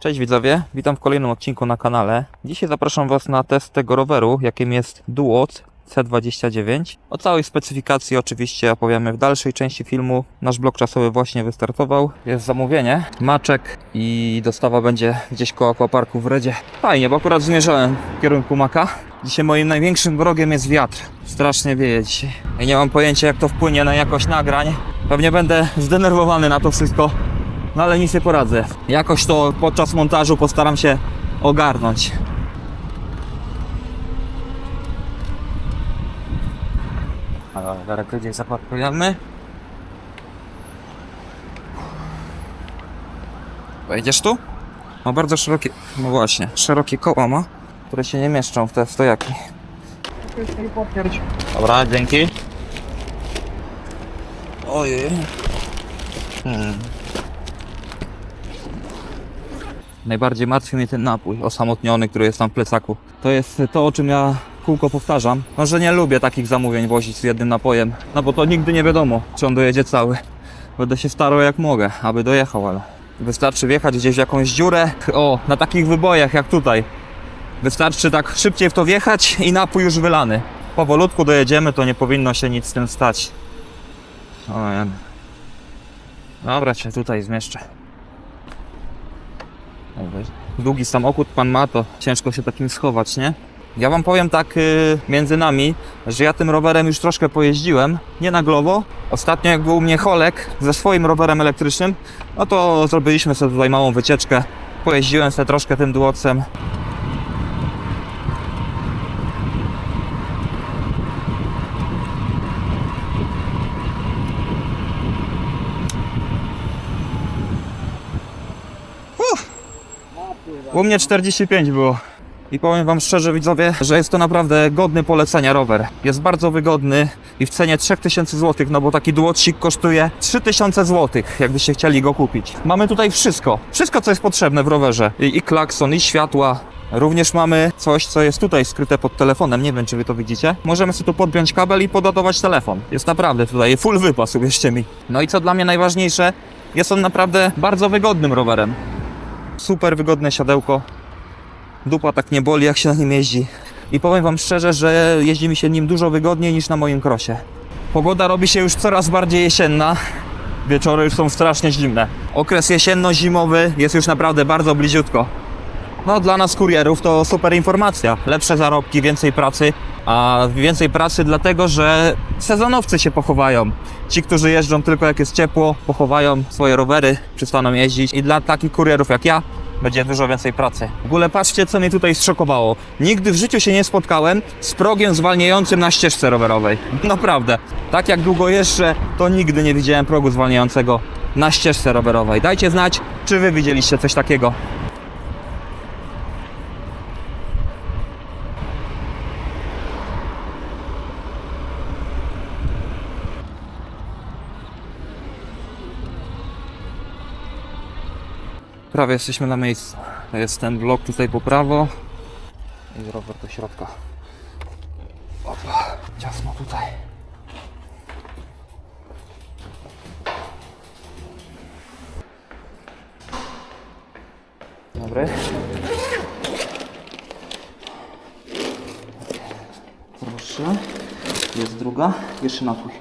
Cześć widzowie, witam w kolejnym odcinku na kanale. Dzisiaj zapraszam Was na test tego roweru, jakim jest Duoc C29. O całej specyfikacji oczywiście opowiemy w dalszej części filmu. Nasz blok czasowy właśnie wystartował. Jest zamówienie, maczek i dostawa będzie gdzieś koło aquaparku w Redzie. Fajnie, bo akurat zmierzałem w kierunku Maka. Dzisiaj moim największym wrogiem jest wiatr. Strasznie wieje dzisiaj. I nie mam pojęcia jak to wpłynie na jakość nagrań. Pewnie będę zdenerwowany na to wszystko. No ale nic nie poradzę. Jakoś to podczas montażu postaram się ogarnąć. Zaraz gdzieś zaparkujemy. Wejdziesz tu? Ma bardzo szerokie, no właśnie, szerokie koła ma, które się nie mieszczą w te stojaki. Dobra, dzięki. Ojej. Hmm. Najbardziej martwi mnie ten napój osamotniony, który jest tam w plecaku. To jest to, o czym ja kółko powtarzam. No, że nie lubię takich zamówień wozić z jednym napojem. No bo to nigdy nie wiadomo, czy on dojedzie cały. Będę się starał jak mogę, aby dojechał, ale wystarczy wjechać gdzieś w jakąś dziurę. O, na takich wybojach jak tutaj. Wystarczy tak szybciej w to wjechać i napój już wylany. Powolutku dojedziemy, to nie powinno się nic z tym stać. O, ja... Dobra, cię tutaj zmieszczę. Długi samochód pan ma, to ciężko się takim schować, nie? Ja wam powiem tak y, między nami, że ja tym rowerem już troszkę pojeździłem, nie na glowo. Ostatnio jak był u mnie Holek ze swoim rowerem elektrycznym, no to zrobiliśmy sobie tutaj małą wycieczkę. Pojeździłem sobie troszkę tym duocem. U mnie 45 było. I powiem Wam szczerze, widzowie, że jest to naprawdę godny polecenia rower. Jest bardzo wygodny i w cenie 3000 zł, no bo taki duocik kosztuje 3000 zł, jakbyście chcieli go kupić. Mamy tutaj wszystko. Wszystko, co jest potrzebne w rowerze. I, i klakson, i światła. Również mamy coś, co jest tutaj skryte pod telefonem. Nie wiem, czy Wy to widzicie. Możemy sobie tu podpiąć kabel i podadować telefon. Jest naprawdę tutaj full wypas, uwierzcie mi. No i co dla mnie najważniejsze, jest on naprawdę bardzo wygodnym rowerem. Super wygodne siadełko. Dupa tak nie boli, jak się na nim jeździ. I powiem Wam szczerze, że jeździ mi się nim dużo wygodniej niż na moim krosie. Pogoda robi się już coraz bardziej jesienna. Wieczory już są strasznie zimne. Okres jesienno-zimowy jest już naprawdę bardzo bliziutko. No, dla nas kurierów to super informacja. Lepsze zarobki, więcej pracy. A więcej pracy dlatego, że sezonowcy się pochowają. Ci, którzy jeżdżą tylko jak jest ciepło, pochowają swoje rowery, przestaną jeździć. I dla takich kurierów jak ja będzie dużo więcej pracy. W ogóle patrzcie, co mnie tutaj zszokowało. Nigdy w życiu się nie spotkałem z progiem zwalniającym na ścieżce rowerowej. Naprawdę. Tak jak długo jeżdżę, to nigdy nie widziałem progu zwalniającego na ścieżce rowerowej. Dajcie znać, czy wy widzieliście coś takiego. Prawie jesteśmy na miejscu. Jest ten blok tutaj po prawo i rower do środka. Opa, ciasno tutaj. Dobry. Proszę. Jest druga. Jeszcze napój.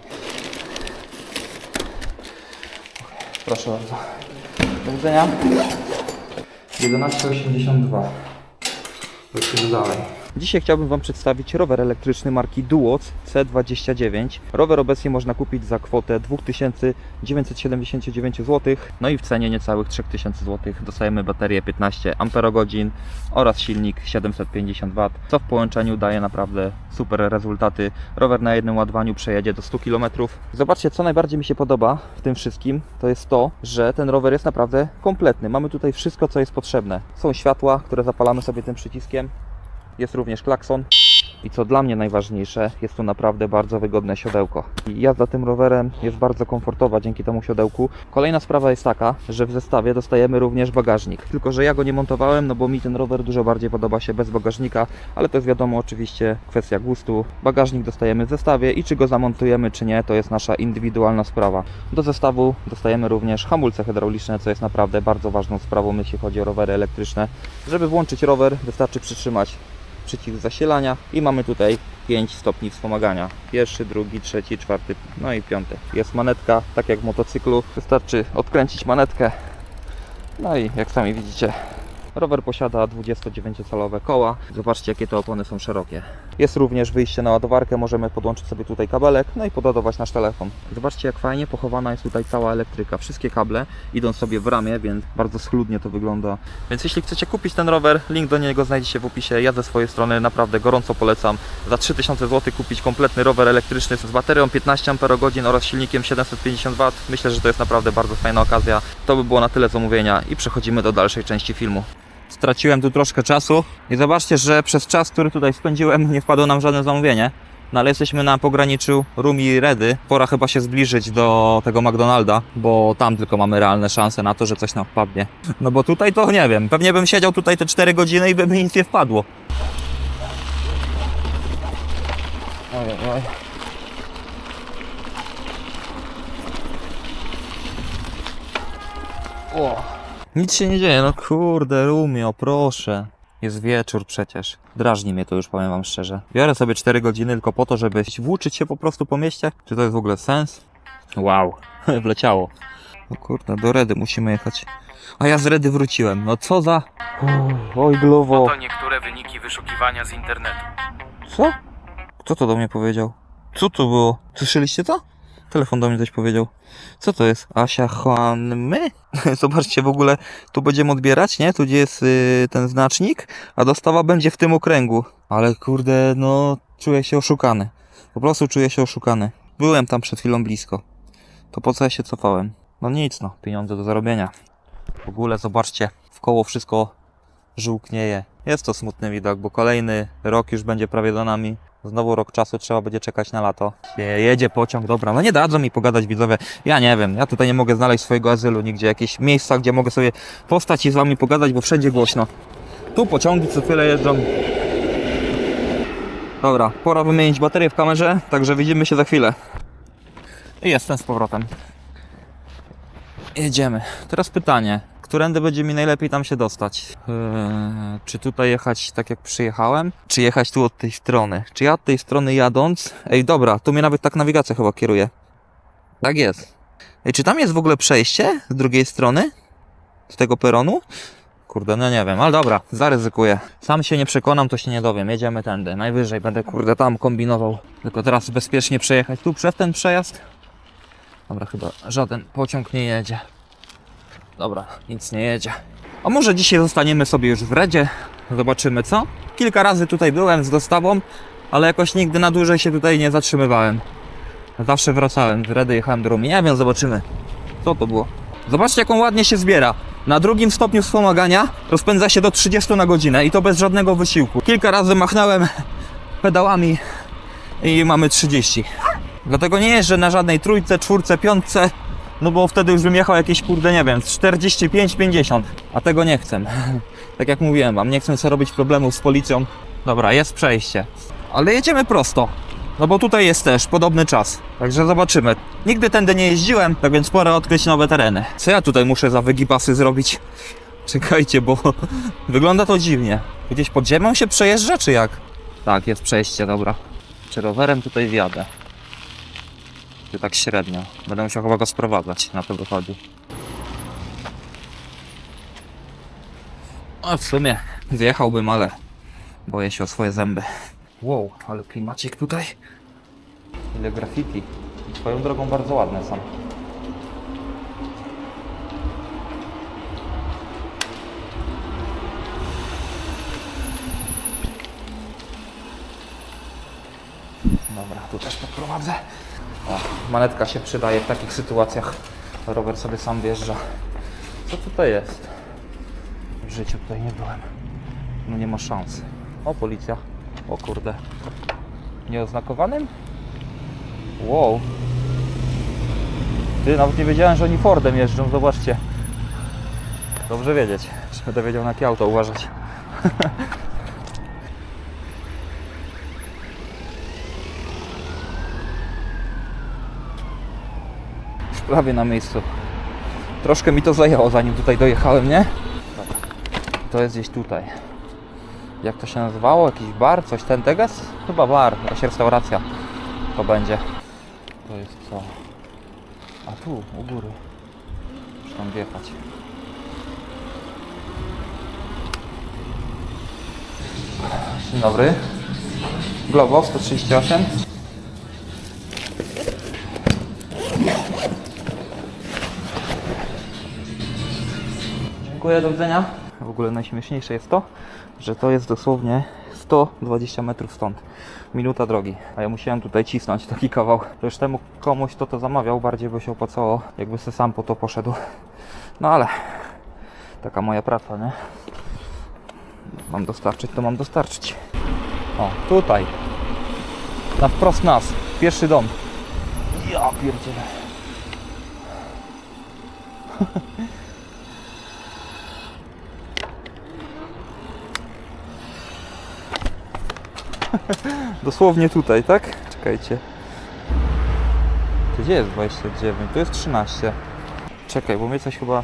Proszę bardzo. Do widzenia. 11,82. Lecimy dalej. Dzisiaj chciałbym Wam przedstawić rower elektryczny marki Duoc C29. Rower obecnie można kupić za kwotę 2979 zł, no i w cenie niecałych 3000 zł dostajemy baterię 15 Ah oraz silnik 750 W, co w połączeniu daje naprawdę super rezultaty. Rower na jednym ładowaniu przejedzie do 100 km. Zobaczcie, co najbardziej mi się podoba w tym wszystkim, to jest to, że ten rower jest naprawdę kompletny. Mamy tutaj wszystko, co jest potrzebne. Są światła, które zapalamy sobie tym przyciskiem. Jest również klakson I co dla mnie najważniejsze, jest tu naprawdę bardzo wygodne siodełko. I jazda tym rowerem jest bardzo komfortowa dzięki temu siodełku. Kolejna sprawa jest taka, że w zestawie dostajemy również bagażnik. Tylko, że ja go nie montowałem, no bo mi ten rower dużo bardziej podoba się bez bagażnika, ale to jest wiadomo oczywiście kwestia gustu. Bagażnik dostajemy w zestawie i czy go zamontujemy, czy nie, to jest nasza indywidualna sprawa. Do zestawu dostajemy również hamulce hydrauliczne, co jest naprawdę bardzo ważną sprawą, jeśli chodzi o rowery elektryczne. Żeby włączyć rower, wystarczy przytrzymać przycisk zasilania i mamy tutaj 5 stopni wspomagania. Pierwszy, drugi, trzeci, czwarty, no i piąty. Jest manetka, tak jak w motocyklu. Wystarczy odkręcić manetkę. No i jak sami widzicie, rower posiada 29-calowe koła. Zobaczcie, jakie te opony są szerokie. Jest również wyjście na ładowarkę, możemy podłączyć sobie tutaj kabelek, no i podadować nasz telefon. Zobaczcie, jak fajnie pochowana jest tutaj cała elektryka. Wszystkie kable idą sobie w ramię, więc bardzo schludnie to wygląda. Więc jeśli chcecie kupić ten rower, link do niego znajdziecie w opisie. Ja ze swojej strony naprawdę gorąco polecam. Za 3000 zł kupić kompletny rower elektryczny z baterią 15 Ah oraz silnikiem 750 W. Myślę, że to jest naprawdę bardzo fajna okazja. To by było na tyle zamówienia i przechodzimy do dalszej części filmu. Straciłem tu troszkę czasu i zobaczcie, że przez czas, który tutaj spędziłem, nie wpadło nam żadne zamówienie. No ale jesteśmy na pograniczu Rum i Redy. Pora chyba się zbliżyć do tego McDonalda, bo tam tylko mamy realne szanse na to, że coś nam wpadnie. No bo tutaj to nie wiem. Pewnie bym siedział tutaj te 4 godziny i by mi nic nie wpadło. Oj, oj. O. Nic się nie dzieje, no kurde, Rumio, proszę. Jest wieczór przecież. Drażni mnie to już, powiem wam szczerze. Biorę sobie 4 godziny tylko po to, żeby włóczyć się po prostu po mieście. Czy to jest w ogóle sens? Wow, wleciało. No kurde, do Redy musimy jechać. A ja z Redy wróciłem. No co za... Uff, Oj, głowo. Oto niektóre wyniki wyszukiwania z internetu. Co? Kto to do mnie powiedział? Co to było? Słyszeliście to? Telefon do mnie coś powiedział. Co to jest? Asia Juanmy? Zobaczcie, w ogóle tu będziemy odbierać, nie? Tu gdzie jest y, ten znacznik, a dostawa będzie w tym okręgu. Ale kurde, no czuję się oszukany. Po prostu czuję się oszukany. Byłem tam przed chwilą blisko. To po co ja się cofałem? No nic, no, pieniądze do zarobienia. W ogóle zobaczcie, w koło wszystko żółknieje. Jest to smutny widok, bo kolejny rok już będzie prawie do nami. Znowu rok czasu trzeba będzie czekać na lato. Je- Jedzie pociąg, dobra, no nie dadzą mi pogadać widzowie. Ja nie wiem, ja tutaj nie mogę znaleźć swojego azylu nigdzie. Jakieś miejsca, gdzie mogę sobie postać i z wami pogadać, bo wszędzie głośno. Tu pociągi co chwilę jeżdżą. Dobra, pora wymienić baterię w kamerze, także widzimy się za chwilę. I jestem z powrotem. Jedziemy. Teraz pytanie. Którędy będzie mi najlepiej tam się dostać? Eee, czy tutaj jechać tak jak przyjechałem? Czy jechać tu od tej strony? Czy ja od tej strony jadąc? Ej, dobra, tu mnie nawet tak nawigacja chyba kieruje. Tak jest. Ej, czy tam jest w ogóle przejście z drugiej strony? Z tego peronu? Kurde, no nie wiem, ale dobra, zaryzykuję. Sam się nie przekonam, to się nie dowiem. Jedziemy tędy. Najwyżej będę, kurde, tam kombinował. Tylko teraz bezpiecznie przejechać tu przez ten przejazd. Dobra, chyba żaden pociąg nie jedzie. Dobra, nic nie jedzie. A może dzisiaj zostaniemy sobie już w Redzie? Zobaczymy co? Kilka razy tutaj byłem z dostawą, ale jakoś nigdy na dłużej się tutaj nie zatrzymywałem. Zawsze wracałem z Redy, jechałem do Rumi. Nie wiem, zobaczymy. Co to było? Zobaczcie, jaką ładnie się zbiera. Na drugim stopniu wspomagania rozpędza się do 30 na godzinę i to bez żadnego wysiłku. Kilka razy machnąłem pedałami i mamy 30. Dlatego nie jeżdżę na żadnej trójce, czwórce, piątce, no bo wtedy już bym jechał jakieś, kurde, nie wiem, 45-50, a tego nie chcę. Tak jak mówiłem wam, nie chcę sobie robić problemów z policją. Dobra, jest przejście. Ale jedziemy prosto. No bo tutaj jest też podobny czas. Także zobaczymy. Nigdy tędy nie jeździłem, tak więc pora odkryć nowe tereny. Co ja tutaj muszę za wygipasy zrobić? Czekajcie, bo wygląda to dziwnie. Gdzieś pod ziemią się przejeżdża, czy jak? Tak, jest przejście, dobra. Czy rowerem tutaj wjadę? Tak średnio? Będę musiał chyba go sprowadzać, na to wychodzi. A w sumie zjechałbym, ale boję się o swoje zęby. Wow, ale klimacik tutaj. Ile graffiti. Swoją drogą bardzo ładne są. Dobra, tu też podprowadzę. O, manetka się przydaje w takich sytuacjach. Rower sobie sam wjeżdża. Co tutaj jest? W życiu tutaj nie byłem. No nie ma szans. O, policja. O kurde. Nieoznakowanym? Wow. Ty, nawet nie wiedziałem, że oni Fordem jeżdżą, zobaczcie. Dobrze wiedzieć, będę wiedział na jakie auto uważać. prawie na miejscu. Troszkę mi to zajęło zanim tutaj dojechałem, nie? To jest gdzieś tutaj. Jak to się nazywało? Jakiś bar? Coś ten teges? Chyba bar, jakaś restauracja. To będzie. To jest co? A tu, u góry. Muszę tam wjechać. Dzień dobry. Globo 138. Dziękuję, do widzenia. W ogóle najśmieszniejsze jest to, że to jest dosłownie 120 metrów stąd. Minuta drogi. A ja musiałem tutaj cisnąć taki kawał. Przecież temu komuś to to zamawiał, bardziej by się opłacało, jakby se sam po to poszedł. No ale taka moja praca, nie? Mam dostarczyć, to mam dostarczyć. O, tutaj. Na wprost nas. Pierwszy dom. Ja pierdzielę. Dosłownie tutaj, tak? Czekajcie. To Gdzie jest 29? Tu jest 13. Czekaj, bo mnie coś chyba...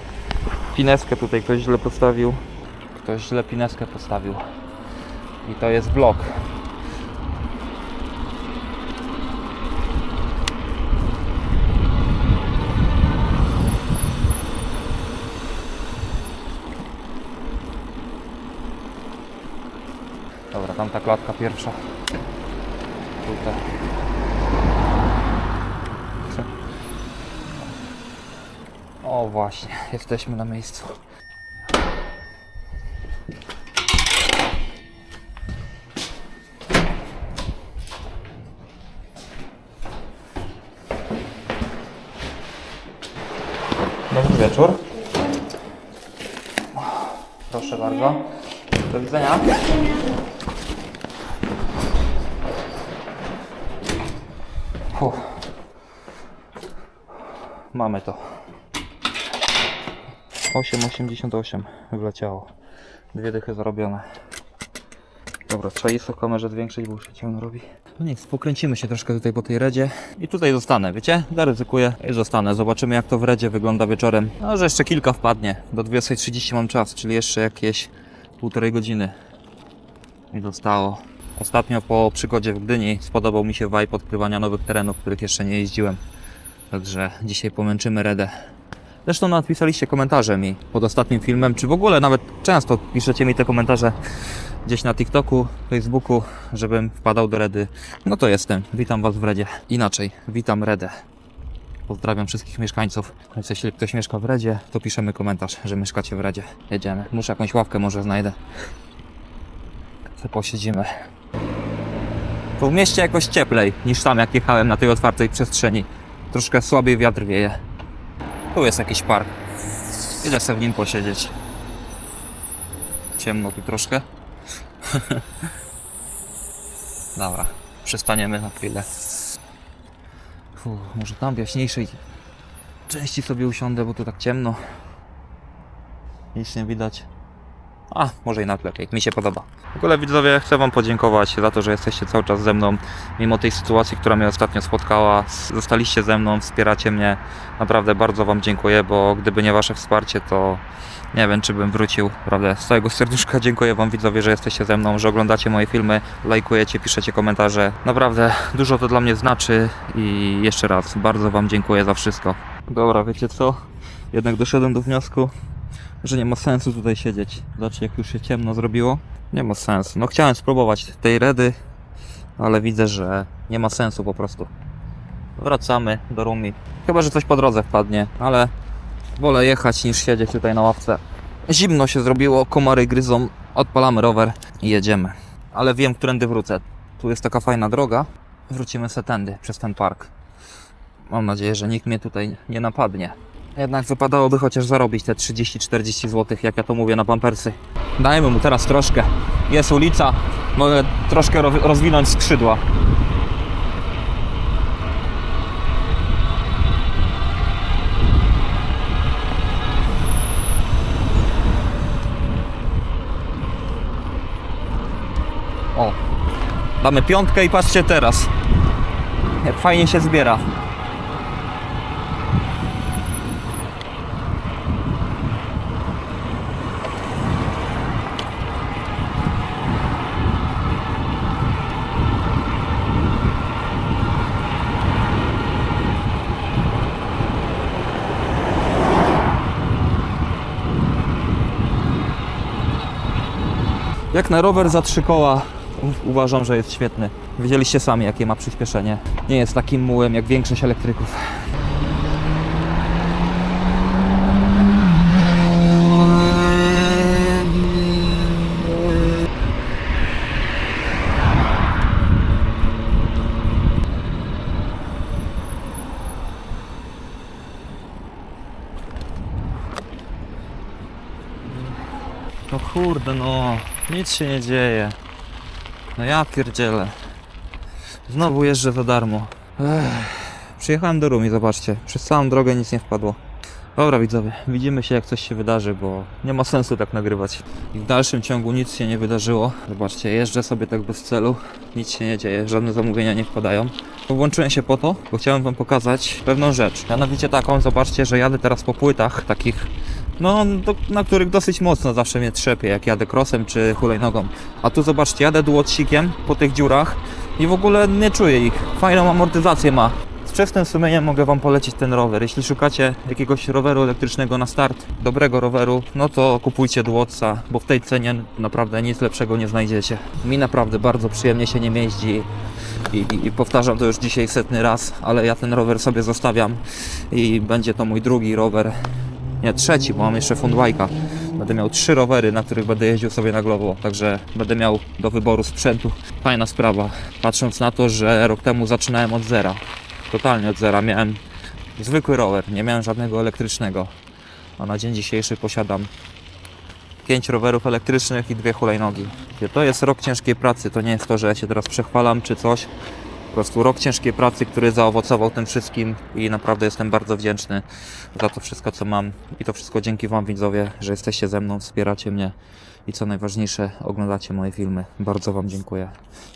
Pineskę tutaj ktoś źle postawił. Ktoś źle pineskę postawił. I to jest blok. Tam ta klatka pierwsza. Tutaj. O właśnie, jesteśmy na miejscu. Dobry wieczór. Proszę bardzo. Do widzenia. Fuh. Mamy to. 8,88 wleciało. Dwie dychy zarobione. Dobra, trzeba ISO kamerze zwiększyć, bo już się ciemno robi. No nic, pokręcimy się troszkę tutaj po tej redzie i tutaj zostanę, wiecie? Zaryzykuję i zostanę. Zobaczymy jak to w redzie wygląda wieczorem. No, że jeszcze kilka wpadnie. Do 20.30 mam czas, czyli jeszcze jakieś półtorej godziny mi zostało. Ostatnio po przygodzie w Gdyni spodobał mi się vibe odkrywania nowych terenów, których jeszcze nie jeździłem. Także dzisiaj pomęczymy Redę. Zresztą napisaliście komentarze mi pod ostatnim filmem, czy w ogóle nawet często piszecie mi te komentarze gdzieś na TikToku, Facebooku, żebym wpadał do Redy. No to jestem. Witam Was w Redzie. Inaczej, witam Redę. Pozdrawiam wszystkich mieszkańców. Więc jeśli ktoś mieszka w Redzie, to piszemy komentarz, że mieszkacie w Redzie. Jedziemy. Muszę jakąś ławkę może znajdę. To posiedzimy. To w mieście jakoś cieplej niż tam jak jechałem na tej otwartej przestrzeni. Troszkę słabiej wiatr wieje. Tu jest jakiś park. Idę sobie w nim posiedzieć. Ciemno tu troszkę. Dobra, przestaniemy na chwilę. Może tam w jaśniejszej części sobie usiądę, bo tu tak ciemno. Nic nie widać. A, może i nawet lepiej. Mi się podoba. W ogóle widzowie, chcę Wam podziękować za to, że jesteście cały czas ze mną. Mimo tej sytuacji, która mnie ostatnio spotkała, zostaliście ze mną, wspieracie mnie. Naprawdę bardzo Wam dziękuję, bo gdyby nie Wasze wsparcie, to nie wiem, czy bym wrócił. Naprawdę, z całego serduszka dziękuję Wam widzowie, że jesteście ze mną, że oglądacie moje filmy, lajkujecie, piszecie komentarze. Naprawdę, dużo to dla mnie znaczy i jeszcze raz, bardzo Wam dziękuję za wszystko. Dobra, wiecie co? Jednak doszedłem do wniosku, że nie ma sensu tutaj siedzieć. Zobaczcie, jak już się ciemno zrobiło. Nie ma sensu. No chciałem spróbować tej redy, ale widzę, że nie ma sensu po prostu. Wracamy do Rumi. Chyba, że coś po drodze wpadnie, ale wolę jechać niż siedzieć tutaj na ławce. Zimno się zrobiło, komary gryzą, odpalamy rower i jedziemy. Ale wiem, którędy wrócę. Tu jest taka fajna droga. Wrócimy se tędy, przez ten park. Mam nadzieję, że nikt mnie tutaj nie napadnie. Jednak wypadałoby chociaż zarobić te 30-40 zł, jak ja to mówię na pampersy. Dajmy mu teraz troszkę. Jest ulica, Mogę troszkę ro- rozwinąć skrzydła. O, damy piątkę i patrzcie teraz. Jak fajnie się zbiera. Jak na rower za trzy koła uważam, że jest świetny. Widzieliście sami, jakie ma przyspieszenie. Nie jest takim mułem jak większość elektryków. No kurde, no. Nic się nie dzieje. No ja pierdzielę. Znowu jeżdżę za darmo. Ech. Przyjechałem do Rumi, zobaczcie. Przez całą drogę nic nie wpadło. Dobra widzowie, widzimy się jak coś się wydarzy, bo nie ma sensu tak nagrywać. I w dalszym ciągu nic się nie wydarzyło. Zobaczcie, jeżdżę sobie tak bez celu. Nic się nie dzieje, żadne zamówienia nie wpadają. Włączyłem się po to, bo chciałem wam pokazać pewną rzecz. Mianowicie taką, zobaczcie, że jadę teraz po płytach takich no, do, na których dosyć mocno zawsze mnie trzepie, jak jadę crossem czy hulajnogą. A tu zobaczcie, jadę duocikiem po tych dziurach i w ogóle nie czuję ich. Fajną amortyzację ma. Z czystym sumieniem mogę Wam polecić ten rower. Jeśli szukacie jakiegoś roweru elektrycznego na start, dobrego roweru, no to kupujcie Duotsa, bo w tej cenie naprawdę nic lepszego nie znajdziecie. Mi naprawdę bardzo przyjemnie się nim jeździ. I, i, I powtarzam to już dzisiaj setny raz, ale ja ten rower sobie zostawiam i będzie to mój drugi rower nie, trzeci, bo mam jeszcze Fundwajka. Będę miał trzy rowery, na których będę jeździł sobie na glowo, także będę miał do wyboru sprzętu. Fajna sprawa, patrząc na to, że rok temu zaczynałem od zera. Totalnie od zera. Miałem zwykły rower, nie miałem żadnego elektrycznego. A na dzień dzisiejszy posiadam pięć rowerów elektrycznych i dwie hulajnogi. To jest rok ciężkiej pracy, to nie jest to, że ja się teraz przechwalam czy coś. Po prostu rok ciężkiej pracy, który zaowocował tym wszystkim i naprawdę jestem bardzo wdzięczny za to wszystko, co mam. I to wszystko dzięki Wam, widzowie, że jesteście ze mną, wspieracie mnie i co najważniejsze, oglądacie moje filmy. Bardzo Wam dziękuję.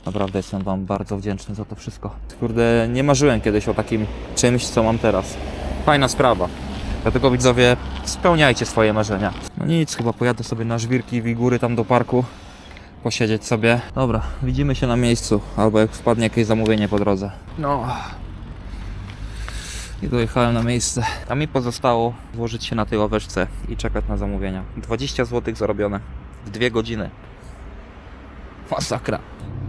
Naprawdę jestem Wam bardzo wdzięczny za to wszystko. Kurde, nie marzyłem kiedyś o takim czymś, co mam teraz. Fajna sprawa. Dlatego widzowie, spełniajcie swoje marzenia. No nic, chyba pojadę sobie na żwirki w góry tam do parku posiedzieć sobie. Dobra, widzimy się na miejscu, albo jak wpadnie jakieś zamówienie po drodze. No. I dojechałem na miejsce. A mi pozostało włożyć się na tej ławeczce i czekać na zamówienia. 20 zł zarobione w dwie godziny. Masakra.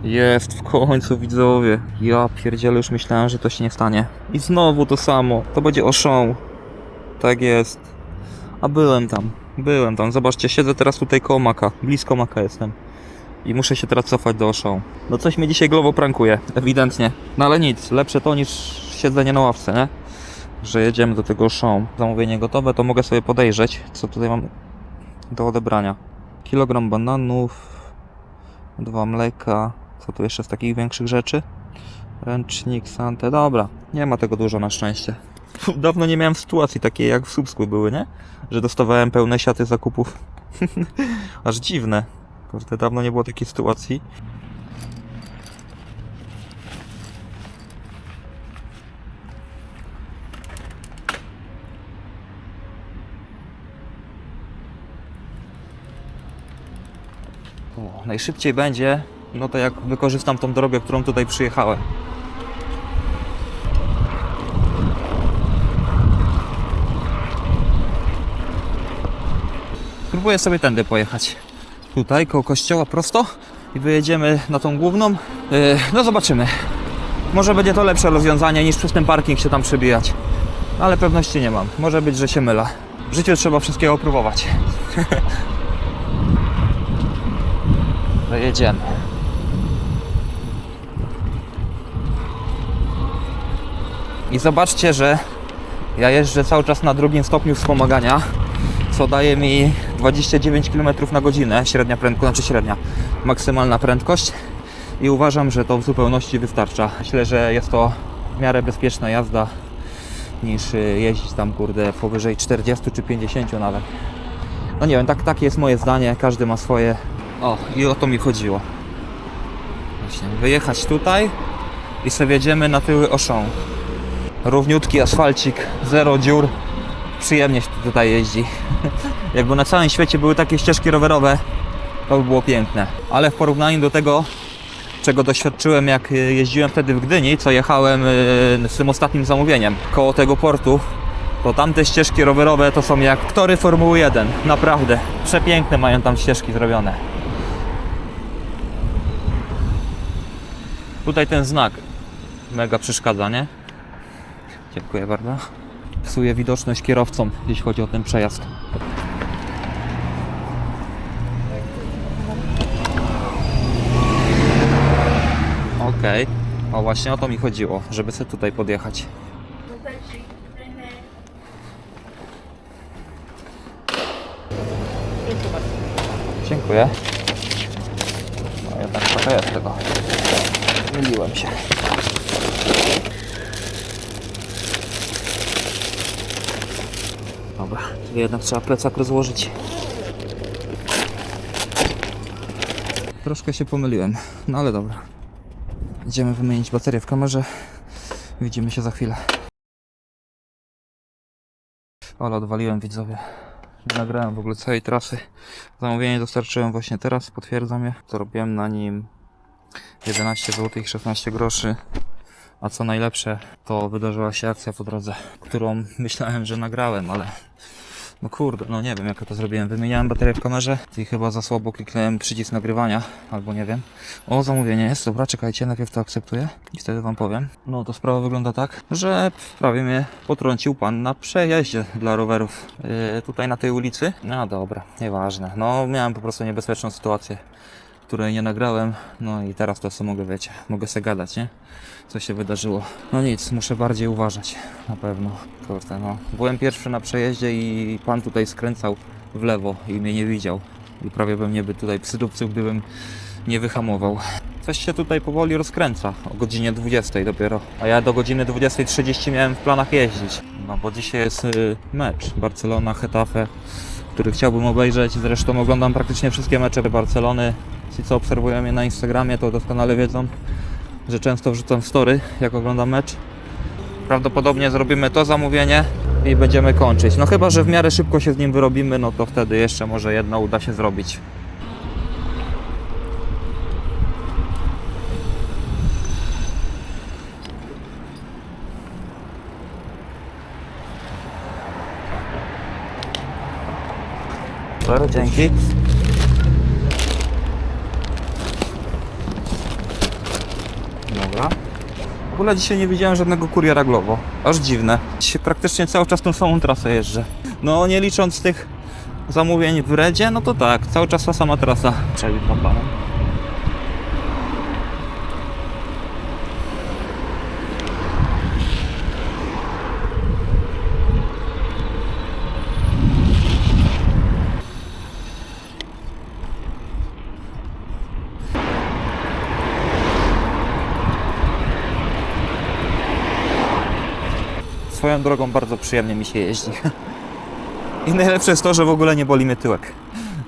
Jest w końcu widzowie. Ja pierdzielę, już myślałem, że to się nie stanie. I znowu to samo. To będzie oszą. Tak jest. A byłem tam. Byłem tam. Zobaczcie, siedzę teraz tutaj koło Maka. Blisko Maka jestem. I muszę się teraz cofać do show. No coś mnie dzisiaj głowo prankuje, ewidentnie. No ale nic, lepsze to niż siedzenie na ławce, nie? Że jedziemy do tego show. Zamówienie gotowe, to mogę sobie podejrzeć, co tutaj mam do odebrania. Kilogram bananów, dwa mleka, co tu jeszcze z takich większych rzeczy? Ręcznik, sante, dobra, nie ma tego dużo na szczęście. Dawno nie miałem sytuacji takiej jak w Słupsku były, nie? Że dostawałem pełne siaty zakupów. Aż dziwne. Kurde, dawno nie było takiej sytuacji. Najszybciej będzie, no to jak wykorzystam tą drogę, którą tutaj przyjechałem. Spróbuję sobie tędy pojechać tutaj koło kościoła prosto i wyjedziemy na tą główną. Yy, no zobaczymy. Może będzie to lepsze rozwiązanie niż przez ten parking się tam przebijać. Ale pewności nie mam. Może być, że się mylę. W życiu trzeba wszystkiego próbować. Dojedziemy. I zobaczcie, że ja jeżdżę cały czas na drugim stopniu wspomagania co daje mi 29 km na godzinę, średnia prędkość, znaczy średnia, maksymalna prędkość i uważam, że to w zupełności wystarcza. Myślę, że jest to w miarę bezpieczna jazda niż y, jeździć tam kurde powyżej 40 czy 50 nawet. No nie wiem, tak, takie jest moje zdanie, każdy ma swoje. O, i o to mi chodziło. Właśnie, wyjechać tutaj i sobie jedziemy na tyły Oszą. Równiutki asfalcik, zero dziur. Przyjemnie się tutaj jeździ. Jakby na całym świecie były takie ścieżki rowerowe, to by było piękne. Ale w porównaniu do tego, czego doświadczyłem jak jeździłem wtedy w Gdyni, co jechałem y, z tym ostatnim zamówieniem koło tego portu, to tamte ścieżki rowerowe to są jak tory Formuły 1. Naprawdę. Przepiękne mają tam ścieżki zrobione. Tutaj ten znak mega przeszkadza, nie? Dziękuję bardzo. Psuje widoczność kierowcom, jeśli chodzi o ten przejazd. Okej. O właśnie o to mi chodziło, żeby sobie tutaj podjechać. Dziękuję. No jednak trochę jest tego. Myliłem się. Tu jednak trzeba plecak rozłożyć. Troszkę się pomyliłem, no ale dobra. Idziemy wymienić baterię w kamerze. Widzimy się za chwilę. Ale odwaliłem widzowie. Nagrałem w ogóle całej trasy. Zamówienie dostarczyłem właśnie teraz, potwierdzam je. Zarobiłem na nim 11 zł i 16 groszy. A co najlepsze, to wydarzyła się akcja po drodze, którą myślałem, że nagrałem, ale no kurde, no nie wiem jak ja to zrobiłem. Wymieniałem baterię w kamerze i chyba za słabo kliknąłem przycisk nagrywania, albo nie wiem. O, zamówienie jest, dobra, czekajcie, najpierw to akceptuję i wtedy wam powiem. No to sprawa wygląda tak, że prawie mnie potrącił pan na przejeździe dla rowerów yy, tutaj na tej ulicy. No dobra, nieważne. No miałem po prostu niebezpieczną sytuację której nie nagrałem, no i teraz to co mogę, wiecie, mogę se gadać, nie? Co się wydarzyło. No nic, muszę bardziej uważać, na pewno. Kurde, no. Byłem pierwszy na przejeździe i pan tutaj skręcał w lewo i mnie nie widział. I prawie bym mnie by tutaj przydupcył, gdybym nie wyhamował. Coś się tutaj powoli rozkręca, o godzinie 20 dopiero. A ja do godziny 20.30 miałem w planach jeździć. No bo dzisiaj jest y, mecz Barcelona-Hetafe, który chciałbym obejrzeć. Zresztą oglądam praktycznie wszystkie mecze Barcelony. Ci co obserwują mnie na Instagramie to doskonale wiedzą, że często wrzucam story jak oglądam mecz. Prawdopodobnie zrobimy to zamówienie i będziemy kończyć. No chyba, że w miarę szybko się z nim wyrobimy, no to wtedy jeszcze może jedno uda się zrobić. Super, dzięki. Dobra. W ogóle dzisiaj nie widziałem żadnego kuriera Glovo. Aż dziwne. Dzisiaj praktycznie cały czas tą samą trasę jeżdżę. No nie licząc tych zamówień w Redzie, no to tak, cały czas ta sama trasa. Przebieg za Swoją drogą bardzo przyjemnie mi się jeździ. I najlepsze jest to, że w ogóle nie boli mnie tyłek.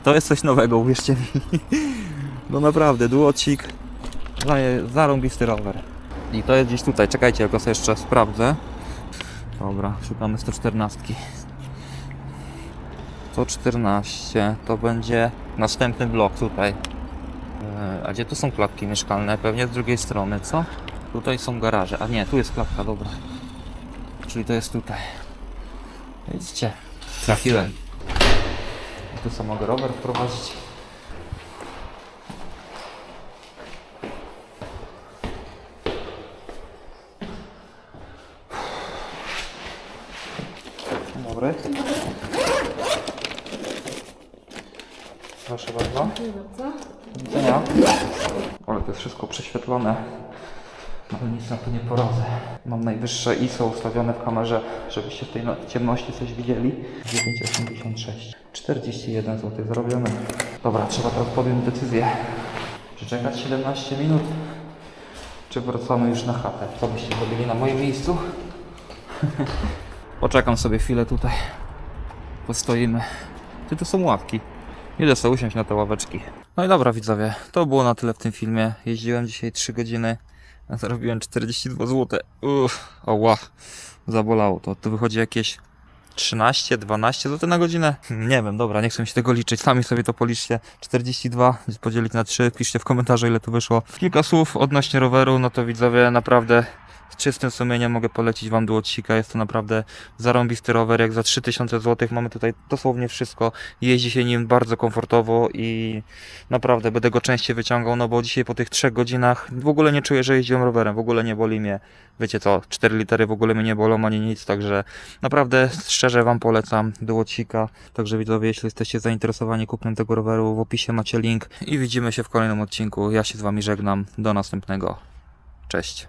To jest coś nowego, uwierzcie mi. No naprawdę, duocik, zarąbisty rower. I to jest gdzieś tutaj, czekajcie, jak go sobie jeszcze sprawdzę. Dobra, szukamy 114. 114 to będzie następny blok tutaj. E, A gdzie tu są klatki mieszkalne? Pewnie z drugiej strony, co? Tutaj są garaże. A nie, tu jest klatka, dobra. Czyli to jest tutaj. Widzicie? Trafiłem. Tu sobie mogę rower wprowadzić. Dobry. Proszę bardzo. Do widzenia. Ale to jest wszystko prześwietlone. Ale nic na to nie poradzę. Mam najwyższe ISO ustawione w kamerze, żebyście w tej no- ciemności coś widzieli. 9,86. 41 zł zrobione. Dobra, trzeba teraz podjąć decyzję. Czy czekać 17 minut? Czy wracamy już na chatę? Co byście zrobili na moim miejscu? Poczekam sobie chwilę tutaj. Postoimy. Ty tu są ławki. Idę sobie usiąść na te ławeczki. No i dobra widzowie, to było na tyle w tym filmie. Jeździłem dzisiaj 3 godziny, a zarobiłem 42 zł. Uff, oła, zabolało to. To wychodzi jakieś 13, 12 zł na godzinę? Nie wiem, dobra, nie chcę mi się tego liczyć. Sami sobie to policzcie. 42 podzielić na 3, piszcie w komentarzu ile tu wyszło. Kilka słów odnośnie roweru, no to widzowie naprawdę z czystym sumieniem mogę polecić Wam Duocika. Jest to naprawdę zarąbisty rower, jak za 3000 zł. Mamy tutaj dosłownie wszystko. Jeździ się nim bardzo komfortowo i naprawdę będę go częściej wyciągał, no bo dzisiaj po tych 3 godzinach w ogóle nie czuję, że jeździłem rowerem, w ogóle nie boli mnie. Wiecie co, 4 litery w ogóle mnie nie bolą ani nic, także naprawdę szczerze Wam polecam Duocika. Także widzowie, jeśli jesteście zainteresowani kupnem tego roweru, w opisie macie link i widzimy się w kolejnym odcinku. Ja się z Wami żegnam. Do następnego. Cześć.